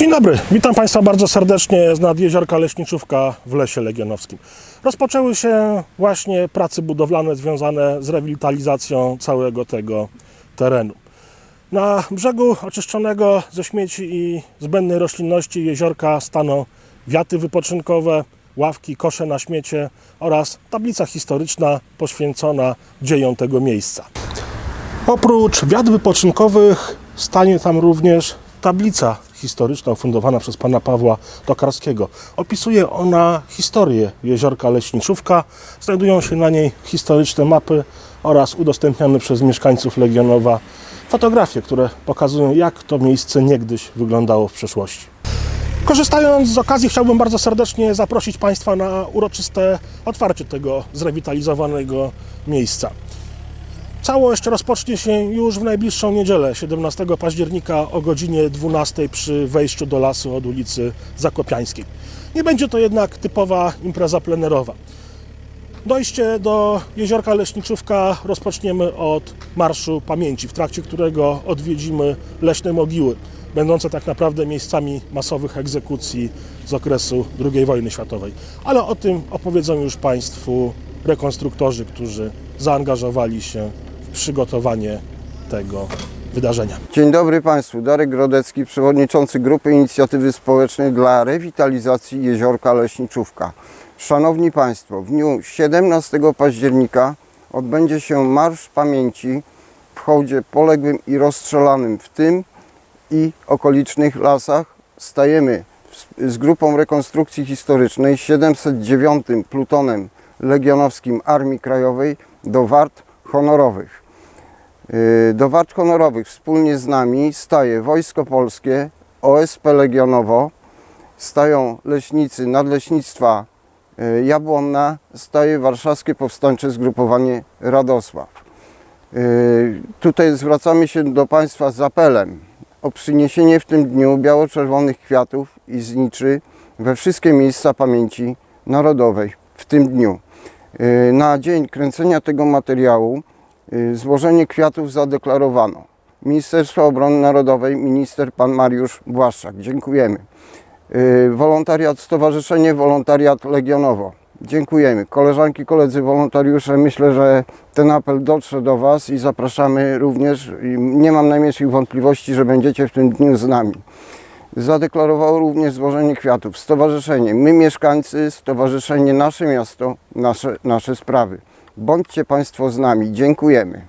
Dzień dobry, witam Państwa bardzo serdecznie z nad jeziorka Leśniczówka w Lesie Legionowskim. Rozpoczęły się właśnie prace budowlane związane z rewitalizacją całego tego terenu. Na brzegu oczyszczonego ze śmieci i zbędnej roślinności jeziorka staną wiaty wypoczynkowe, ławki, kosze na śmiecie oraz tablica historyczna poświęcona dziejom tego miejsca. Oprócz wiat wypoczynkowych stanie tam również tablica historyczna ufundowana przez pana Pawła Tokarskiego. Opisuje ona historię jeziorka Leśniczówka. Znajdują się na niej historyczne mapy oraz udostępniane przez mieszkańców Legionowa fotografie, które pokazują jak to miejsce niegdyś wyglądało w przeszłości. Korzystając z okazji, chciałbym bardzo serdecznie zaprosić Państwa na uroczyste otwarcie tego zrewitalizowanego miejsca. Całość rozpocznie się już w najbliższą niedzielę, 17 października o godzinie 12 przy wejściu do lasu od ulicy Zakopiańskiej. Nie będzie to jednak typowa impreza plenerowa. Dojście do jeziorka Leśniczówka rozpoczniemy od Marszu Pamięci, w trakcie którego odwiedzimy leśne mogiły, będące tak naprawdę miejscami masowych egzekucji z okresu II wojny światowej. Ale o tym opowiedzą już Państwu rekonstruktorzy, którzy zaangażowali się przygotowanie tego wydarzenia. Dzień dobry Państwu, Darek Grodecki, przewodniczący Grupy Inicjatywy Społecznej dla Rewitalizacji Jeziorka Leśniczówka. Szanowni Państwo, w dniu 17 października odbędzie się Marsz Pamięci w hołdzie poległym i rozstrzelanym w tym i okolicznych lasach. Stajemy z grupą rekonstrukcji historycznej 709 plutonem legionowskim Armii Krajowej do wart honorowych. Yy, Do wart honorowych wspólnie z nami staje Wojsko Polskie, OSP Legionowo, stają leśnicy Nadleśnictwa yy, Jabłonna, staje Warszawskie Powstańcze Zgrupowanie Radosław. Yy, Tutaj zwracamy się do Państwa z apelem o przyniesienie w tym dniu biało-czerwonych kwiatów i zniczy we wszystkie miejsca pamięci narodowej w tym dniu. Na dzień kręcenia tego materiału złożenie kwiatów zadeklarowano. Ministerstwo Obrony Narodowej, minister pan Mariusz Błaszczak. Dziękujemy. Yy, Wolontariat, Stowarzyszenie Wolontariat Legionowo. Dziękujemy. Koleżanki, koledzy wolontariusze, myślę, że ten apel dotrze do Was i zapraszamy również. Nie mam najmniejszych wątpliwości, że będziecie w tym dniu z nami. Zadeklarowało również złożenie kwiatów. Stowarzyszenie My Mieszkańcy, Stowarzyszenie Nasze Miasto, Nasze, nasze Sprawy. Bądźcie Państwo z nami. Dziękujemy.